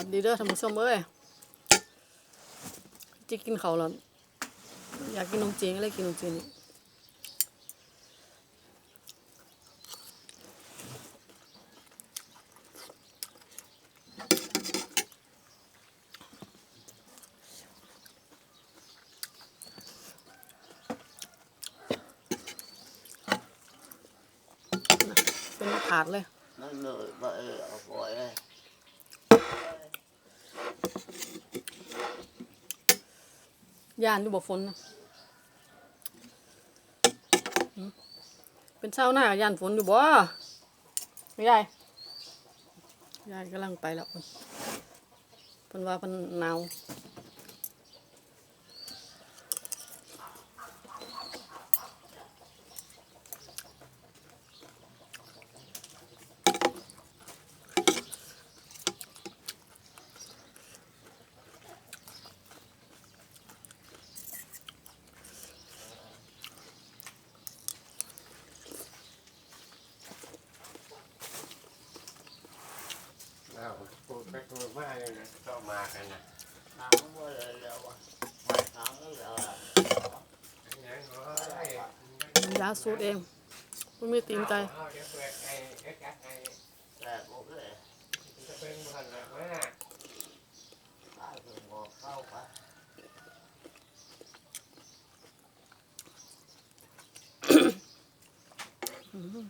วัสดีเด้อท่านผู้ชมเอ้ยจะกินเขาวแล้วอยากกินนมจีนก็เลยกินนมจีนนี่เป็นถาดเลย nó lười bậy ở vội đây ย่ ยานอยู่บ่ฝนนะเป็นเช้าหน้าย่านฝนอยู่บ่ไม่ยายยายกำลังไปแล้วเพิ่นเพิ่นว่าเพิ่นหนาว อ้าวพูดไปพูดมาเลยนะก็มากันนะ nằm nó mới lời đâu à nằm nó giờ อย่างน้อยยาสูตรเองมันไม่ตีนใจเดี๋ยวเปิดไอ้เอ็กซ์ไอ้ là một cái จะเป็นพันละมา ai thường ngọt không phải คือ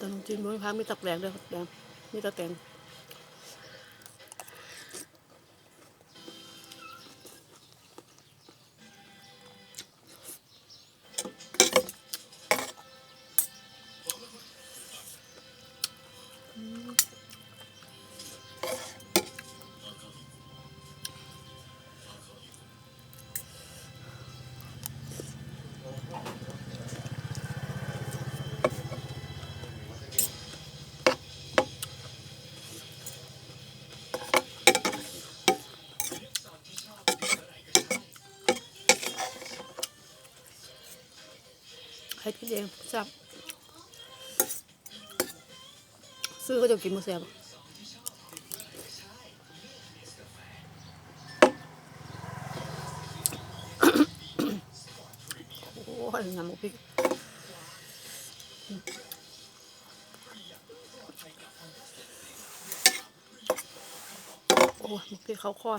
ตอนนมจีนบนพามีตักแดงด้วยแดงมีตะแตง ให้กินเองจับ ซื้อก็จะกินมาแซ่บโอ้ยน้ำมกพริกโอ้ยหมกพริกเขาคอด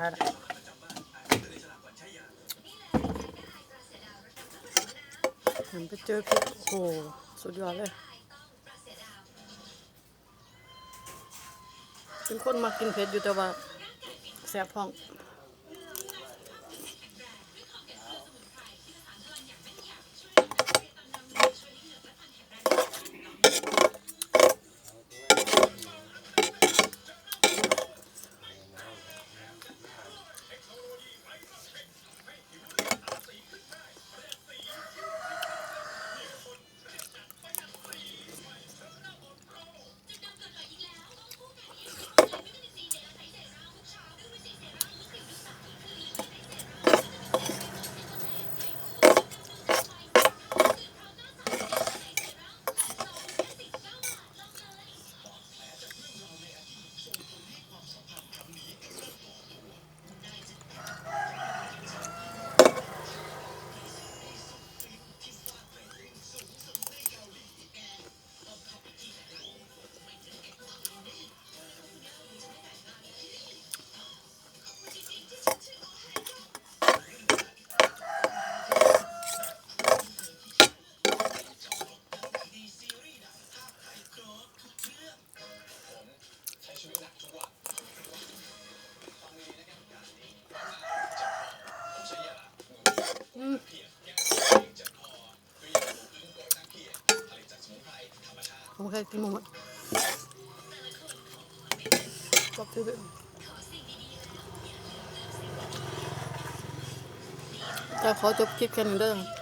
ได้ละเห็นไปเจอพวกโอ้โหสุดยอดเลย เป็นคนมากินเผ็ดอยู่แต่ว่าแสบพ้อง ผมเคยกินหมดชอบที่สุดแต่ขอจบคลิปแค่นี้เด้อ